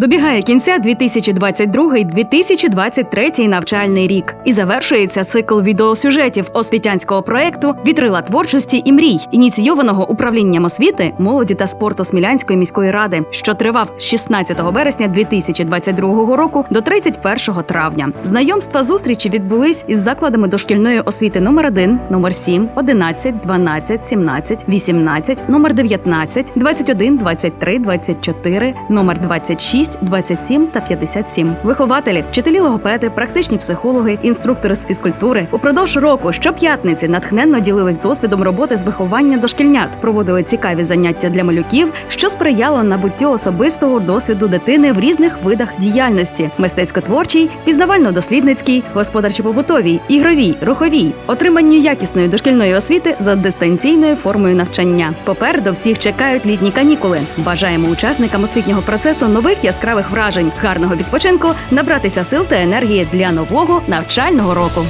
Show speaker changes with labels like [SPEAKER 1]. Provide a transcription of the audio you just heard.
[SPEAKER 1] Добігає кінця 2022-2023 навчальний рік і завершується цикл відеосюжетів освітянського проекту Вітрила творчості і мрій, ініційованого управлінням освіти, молоді та спорту Смілянської міської ради, що тривав з 16 вересня 2022 року до 31 травня. Знайомства зустрічі відбулись із закладами дошкільної освіти номер 1, номер 7, 11, 12, 17, 18, номер 19, 21, 23, 24, номер 26, 27 та 57. Вихователі, вчителі логопеди, практичні психологи, інструктори з фізкультури упродовж року щоп'ятниці натхненно ділились досвідом роботи з виховання дошкільнят, проводили цікаві заняття для малюків, що сприяло набуттю особистого досвіду дитини в різних видах діяльності: мистецько-творчій, пізнавально-дослідницькій, господарчо-побутовій, ігровій, руховій, отриманню якісної дошкільної освіти за дистанційною формою навчання. Попереду всіх чекають літні канікули. Бажаємо учасникам освітнього процесу нових яскравих вражень, гарного відпочинку, набратися сил та енергії для нового навчального року.